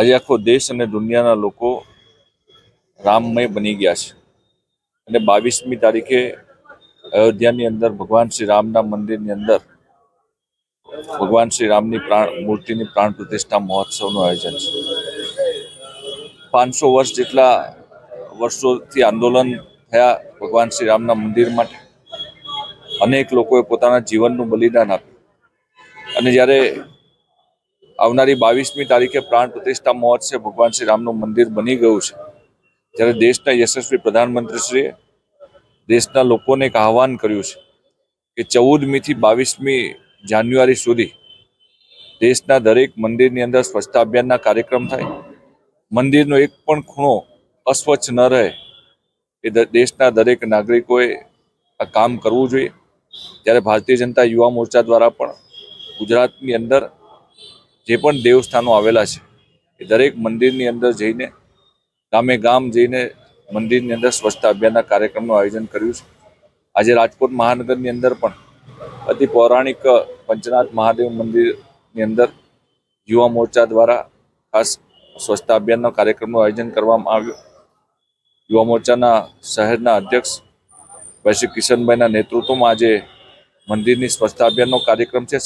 આજે આખો દેશ અને દુનિયાના લોકો રામમય બની ગયા છે. અને બાવીસમી તારીખે અયોધ્યાની અંદર ભગવાન શ્રી રામના મંદિરની અંદર ભગવાન શ્રી રામની પ્રાણ, મૂર્તિની પ્રાણ પ્રતિષ્ઠા મહોત્સવનું આયોજન છે. પાંચસો વર્ષ જેટલા વર્ષોથી આંદોલન થયા ભગવાન શ્રી રામના મંદિર માટે. અનેક લોકોએ પોતાના જીવનનું બલિદાન આપ્યું. અને જ્યારે આવનારી બાવીસમી તારીખે પ્રાણ પ્રતિષ્ઠા મહોત્સવ ભગવાન શ્રી રામનું મંદિર બની ગયું છે. ત્યારે દેશના યશસ્વી પ્રધાનમંત્રીશ્રીએ દેશના લોકોને એક આહવાન કર્યું છે કે ચૌદમીથી બાવીસમી જાન્યુઆરી સુધી દેશના દરેક મંદિરની અંદર સ્વચ્છતા અભિયાનના કાર્યક્રમ થાય. મંદિરનો એક પણ ખૂણો અસ્વચ્છ ન રહે એ દેશના દરેક નાગરિકોએ આ કામ કરવું જોઈએ. ત્યારે ભારતીય જનતા યુવા મોરચા દ્વારા પણ ગુજરાતની અંદર જે પણ દેવસ્થાનો આવેલા છે, એ દરેક મંદિરની અંદર જઈને, ગામે ગામ જઈને મંદિરની અંદર સ્વચ્છતા અભિયાનના કાર્યક્રમનું આયોજન કર્યું છે. આજે રાજકોટ મહાનગરની અંદર પણ અતિ પૌરાણિક પંચનાથ મહાદેવ મંદિરની અંદર યુવા મોરચા દ્વારા ખાસ સ્વચ્છતા અભિયાનના કાર્યક્રમનું આયોજન કરવામાં આવ્યું. યુવા મોરચાના શહેરના અધ્યક્ષ શ્રી કિશનભાઈના નેતૃત્વમાં આજે મંદિરની સ્વચ્છતા અભિયાનનો કાર્યક્રમ છે.